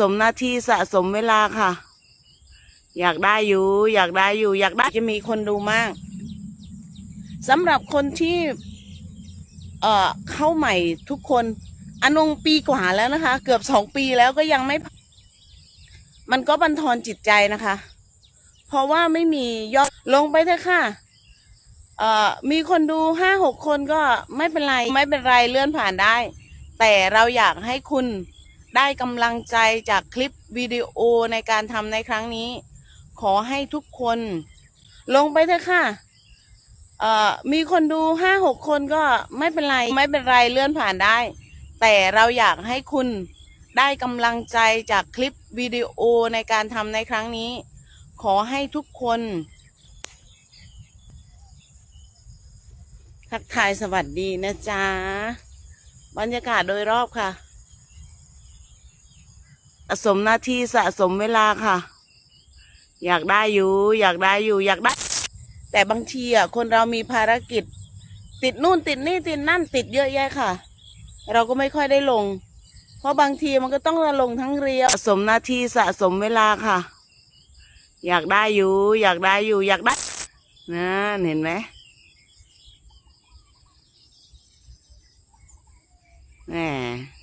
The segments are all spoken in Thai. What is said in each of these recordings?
สมหน้าที่สะสมเวลาค่ะ อยากได้อยู่ อยากได้อยู่ อยากได้จะมีคนดูมากสำหรับคนที่ เอ่อเข้าใหม่ทุกคนอนงปีกว่าแล้วนะคะ เกือบสองปีแล้วก็ยังไม่ มันก็บันทอนจิตใจนะคะ เพราะว่าไม่มียอดลงไปเถอะค่ะเอ่อมีคนดูห้าหกคนก็ไม่เป็นไร ไม่เป็นไรเลื่อนผ่านได้ แต่เราอยากให้คุณ ได้กำลังใจจากคลิปวิดีโอในการทำในครั้งนี้ ขอให้ทุกคน ลงไปเถอะค่ะเอ่อมีคนดูห้าหกคนก็ไม่เป็นไร ไม่เป็นไรเลื่อนผ่านได้ แต่เราอยากให้คุณได้กำลังใจจากคลิปวิดีโอในการทำในครั้งนี้ ขอให้ทุกคนทักทายสวัสดีนะจ๊ะ บรรยากาศโดยรอบค่ะะสมหน้าที่สะสมเวลาค่ะ อยากได้อยู่ อยากได้อยู่ อยากได้ แต่บางทีอะคนเรามีภารกิจ ติดนู่นติดนี่ติดนั่นติดเยอะแยะค่ะ เราก็ไม่ค่อยได้ลง เพราะบางทีมันก็ต้องลงทั้งเรียวสะสมหน้าที่สะสมเวลาค่ะ อยากได้อยู่ อยากได้อยู่ อยากได้นะเห็นไหมแหม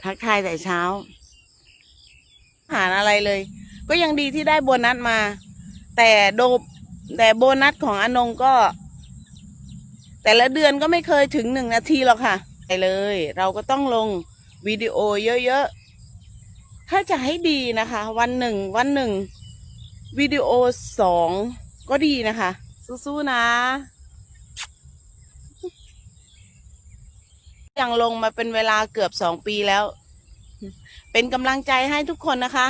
ทักทายแต่เช้า หารอะไรเลย ก็ยังดีที่ได้โบนัสมา แต่โดแต่โบนัสของอนงก็ แต่ละเดือนก็ไม่เคยถึงหนึ่งนาทีหรอกค่ะไปเลย เราก็ต้องลงวิดีโอเยอะๆ ถ้าจะให้ดีนะคะ วันหนึ่งวันหนึ่งวิดีโอสองก็ดีนะคะ สู้ๆนะยังลงมาเป็นเวลาเกือบสองปีแล้ว เป็นกำลังใจให้ทุกคนนะคะ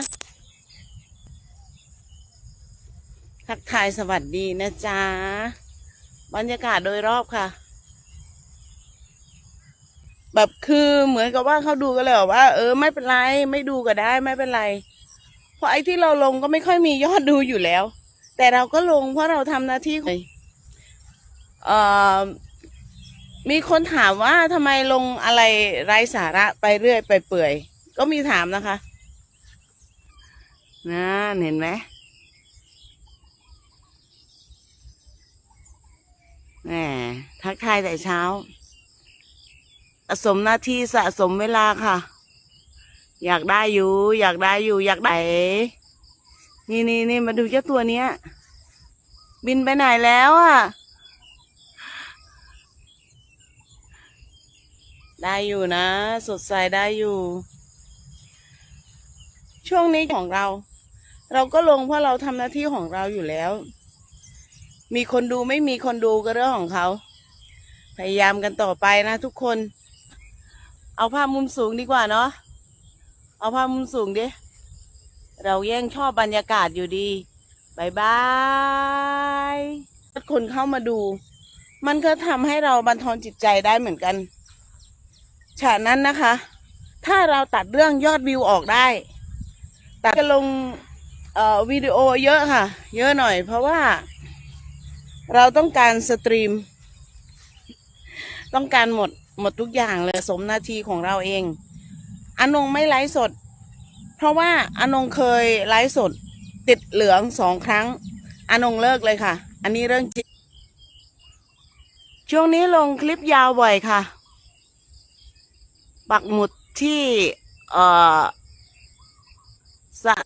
ทักทายสวัสดีนะจ๊ะ บรรยากาศโดยรอบค่ะ แบบคือเหมือนกับว่าเขาดูกันเลยบอกว่า เออไม่เป็นไร ไม่ดูก็ได้ไม่เป็นไร เพราะไอ้ที่เราลงก็ไม่ค่อยมียอดดูอยู่แล้ว แต่เราก็ลงเพราะเราทำหน้าที่ของเอ่อมีคนถามว่าทำไมลงอะไรไร้สาระไปเรื่อยไปเปื่อย ก็มีถามนะคะนะเห็นไหมแหมทักทายแต่เช้าสะสมหน้าที่สะสมเวลาค่ะ อยากได้อยู่ อยากได้อยู่ อยากได้ นี่นี่นี่มาดูเจ้าตัวเนี้ย บินไปไหนแล้วอะ ได้อยู่นะ สดใสได้อยู่ ช่วงนี้ของเรา เราก็ลงเพราะเราทำหน้าที่ของเราอยู่แล้ว มีคนดูไม่มีคนดูก็เรื่องของเขา พยายามกันต่อไปนะทุกคน เอาภาพมุมสูงดีกว่าเนาะเอาภาพมุมสูงดิเราแย่งชอบบรรยากาศอยู่ดีบายบายคนเข้ามาดู มันก็ทำให้เราบันทอนจิตใจได้เหมือนกันฉะนั้นนะคะ ถ้าเราตัดเรื่องยอดวิวออกได้ ตัดจะลงเอ่อวิดีโอเยอะค่ะ เยอะหน่อย เพราะว่า เราต้องการสตรีม ต้องการหมดหมดทุกอย่างเลยสมนาทีของเราเอง อนงไม่ไลฟ์สด เพราะว่าอนงเคยไลฟ์สด ติดเหลืองสองครั้ง อนงเลิกเลยค่ะ อันนี้เรื่องจริงช่วงนี้ลงคลิปยาวบ่อยค่ะ ปักหมุดที่เอ่อ สะ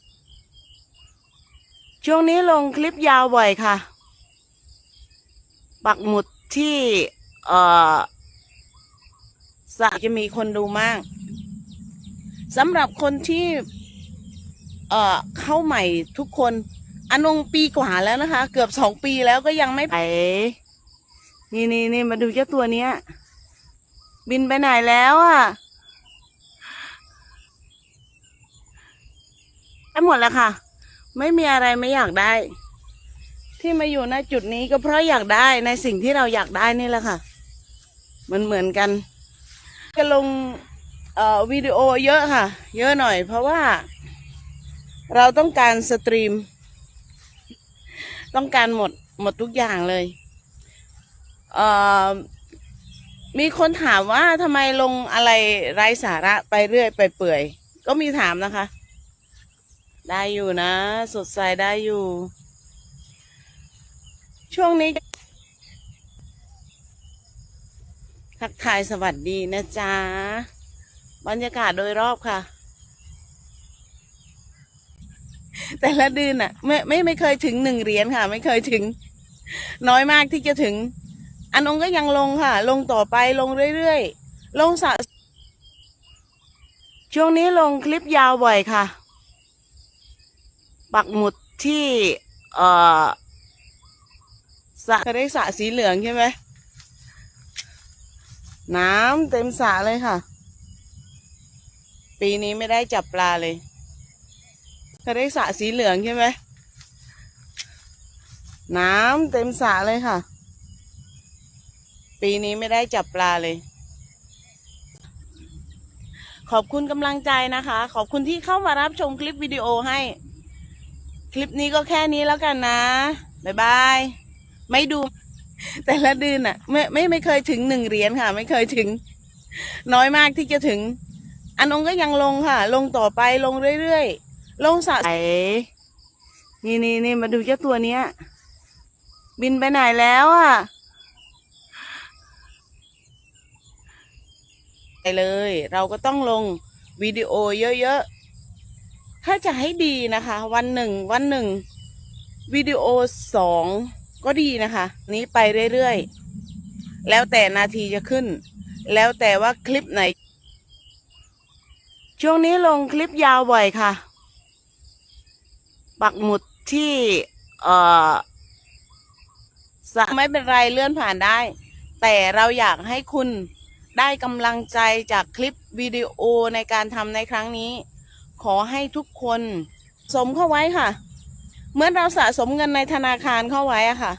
ช่วงนี้ลงคลิปยาวบ่อยค่ะ ปักหมุดที่ เอ่อสะจะมีคนดูมากสำหรับคนที่ เอ่อ เข้าใหม่ทุกคนอนงปีกว่าแล้วนะคะ เกือบสองปีแล้วก็ยังไม่ไป นี่นี่นี่มาดูเจ้าตัวเนี้ย บินไปไหนแล้วอะ ได้หมดแล้วค่ะ ไม่มีอะไรไม่อยากได้ ที่มาอยู่ณจุดนี้ก็เพราะอยากได้ในสิ่งที่เราอยากได้นี่แหละค่ะ มันเหมือนกัน จะลงเอ่อวิดีโอเยอะค่ะ เยอะหน่อย เพราะว่า เราต้องการสตรีม ต้องการหมดหมดทุกอย่างเลยเอ่อมีคนถามว่าทำไมลงอะไรไร้สาระไปเรื่อยไปเปื่อย ก็มีถามนะคะ ได้อยู่นะ สดใสได้อยู่ ช่วงนี้ ทักทายสวัสดีนะจ๊ะ บรรยากาศโดยรอบค่ะ แต่ละเดือนอะไม่ไม่ไม่เคยถึงหนึ่งเหรียญค่ะ ไม่เคยถึง น้อยมากที่จะถึง อันองก็ยังลงค่ะ ลงต่อไปลงเรื่อยๆ ลงสะช่วงนี้ลงคลิปยาวบ่อยค่ะ ปักหมุดที่เอ่อสระได้สระสีเหลืองใช่ไหมน้ำเต็มสระเลยค่ะ ปีนี้ไม่ได้จับปลาเลยเขาได้สระสีเหลืองใช่ไหมน้ำเต็มสระเลยค่ะ ปีนี้ไม่ได้จับปลาเลย ขอบคุณกำลังใจนะคะ ขอบคุณที่เข้ามารับชมคลิปวิดีโอให้ คลิปนี้ก็แค่นี้แล้วกันนะบ๊ายบาย ไม่ดู แต่ละเดือนอะไม่ไม่ไม่เคยถึงหนึ่งเหรียญค่ะ ไม่เคยถึง น้อยมากที่จะถึง อันองก็ยังลงค่ะ ลงต่อไปลงเรื่อยๆลงสะไหนี่นี่นี่มาดูเจ้าตัวเนี้ย บินไปไหนแล้วอะไปเลย เราก็ต้องลงวิดีโอเยอะๆ ถ้าจะให้ดีนะคะ วันหนึ่งวันหนึ่งวิดีโอสองก็ดีนะคะ นี้ไปเรื่อยๆ แล้วแต่นาทีจะขึ้น แล้วแต่ว่าคลิปไหน ช่วงนี้ลงคลิปยาวบ่อยค่ะ ปักหมุดที่เอ่อสไม่เป็นไรเลื่อนผ่านได้ แต่เราอยากให้คุณได้กำลังใจจากคลิปวิดีโอในการทำในครั้งนี้ ขอให้ทุกคนสมเข้าไว้ค่ะ เหมือนเราสะสมเงินในธนาคารเข้าไว้อะค่ะ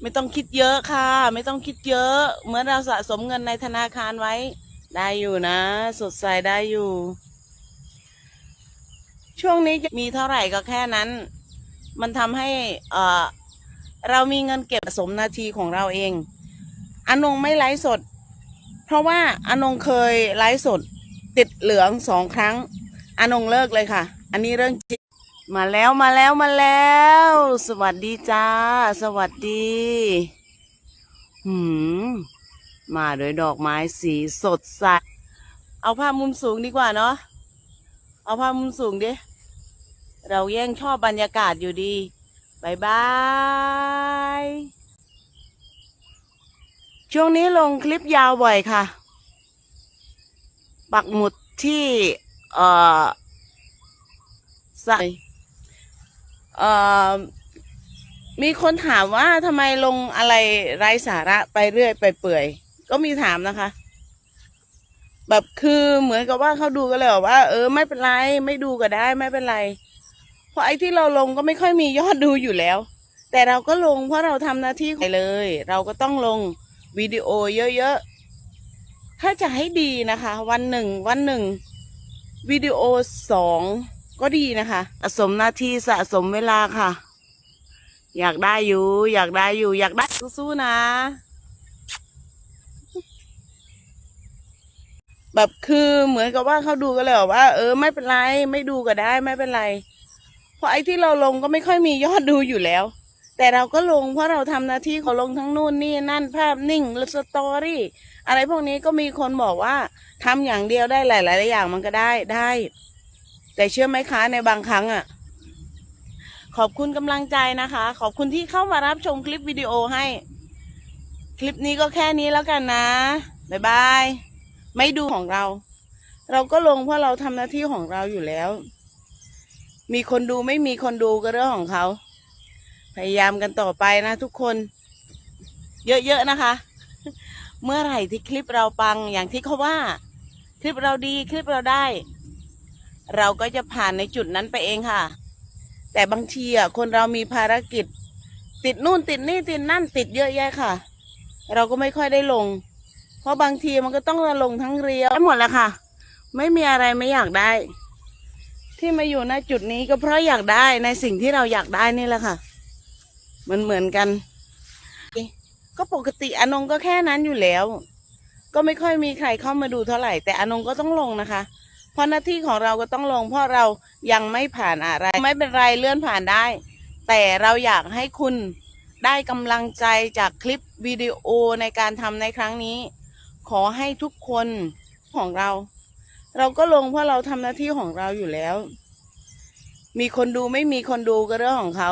ไม่ต้องคิดเยอะค่ะ ไม่ต้องคิดเยอะ เหมือนเราสะสมเงินในธนาคารไว้ ได้อยู่นะ สดใสได้อยู่ ช่วงนี้มีเท่าไหร่ก็แค่นั้น มันทำให้เอ่อเรามีเงินเก็บสะสมนาทีของเราเอง อนงไม่ไลฟ์สด เพราะว่าอนงเคยไลฟ์สดติดเหลืองสองครั้ง อนงเลิกเลยค่ะ อันนี้เรื่องจริงมาแล้วมาแล้วมาแล้ว สวัสดีจ้า สวัสดีหืมมาโดยดอกไม้สีสดใสเอาภาพมุมสูงดีกว่าเนาะเอาภาพมุมสูงดิเราแย่งชอบบรรยากาศอยู่ดีบายบาย ช่วงนี้ลงคลิปยาวบ่อยค่ะ ปักหมุดที่ เอ่อสะเอ่อมีคนถามว่าทำไมลงอะไรไร้สาระไปเรื่อยไปเปื่อย ก็มีถามนะคะ แบบคือเหมือนกับว่าเขาดูกันเลยบอกว่า เออ ไม่เป็นไร ไม่ดูก็ได้ไม่เป็นไร เพราะไอ้ที่เราลงก็ไม่ค่อยมียอดดูอยู่แล้ว แต่เราก็ลงเพราะเราทำหน้าที่ไปเลย เราก็ต้องลงวิดีโอเยอะๆถ้าจะให้ดีนะคะ วันหนึ่งวันหนึ่ง วิดีโอสองก็ดีนะคะสะสมหน้าที่สะสมเวลาค่ะ อยากได้อยู่ อยากได้อยู่ อยากได้สู้ๆนะ แบบคือเหมือนกับว่าเขาดูกันเลยว่า เออไม่เป็นไร ไม่ดูก็ได้ไม่เป็นไร เพราะไอ้ที่เราลงก็ไม่ค่อยมียอดดูอยู่แล้ว แต่เราก็ลงเพราะเราทำหน้าที่เของลงทั้งนู่นนี่นั่นภาพนิ่งหรือสตอรี่ อะไรพวกนี้ก็มีคนบอกว่าทำอย่างเดียวได้หลายๆอย่างมันก็ได้ได้ แต่เชื่อไหมคะในบางครั้งอะ ขอบคุณกำลังใจนะคะ ขอบคุณที่เข้ามารับชมคลิปวิดีโอให้ คลิปนี้ก็แค่นี้แล้วกันนะบ๊ายบาย ไม่ดูของเรา เราก็ลงเพราะเราทำหน้าที่ของเราอยู่แล้ว มีคนดูไม่มีคนดูก็เรื่องของเขา พยายามกันต่อไปนะทุกคน เยอะๆนะคะ เมื่อไหร่ที่คลิปเราปังอย่างที่เขาว่า คลิปเราดีคลิปเราได้ เราก็จะผ่านในจุดนั้นไปเองค่ะ แต่บางทีอะคนเรามีภารกิจ ติดนู่นติดนี่ติดนั่นติดเยอะแยะค่ะ เราก็ไม่ค่อยได้ลง เพราะบางทีมันก็ต้องลงทั้งเรียวได้หมดแล้วค่ะ ไม่มีอะไรไม่อยากได้ ที่มาอยู่ณจุดนี้ก็เพราะอยากได้ในสิ่งที่เราอยากได้นี่แหละค่ะ มันเหมือนกัน ก็ปกติอนงก็แค่นั้นอยู่แล้ว ก็ไม่ค่อยมีใครเข้ามาดูเท่าไหร่ แต่อนงก็ต้องลงนะคะ เพราะหน้าที่ของเราก็ต้องลง เพราะเรายังไม่ผ่านอะไร ไม่เป็นไรเลื่อนผ่านได้ แต่เราอยากให้คุณได้กำลังใจจากคลิปวิดีโอในการทำในครั้งนี้ ขอให้ทุกคนของเรา เราก็ลงเพราะเราทำหน้าที่ของเราอยู่แล้ว มีคนดูไม่มีคนดูก็เรื่องของเขา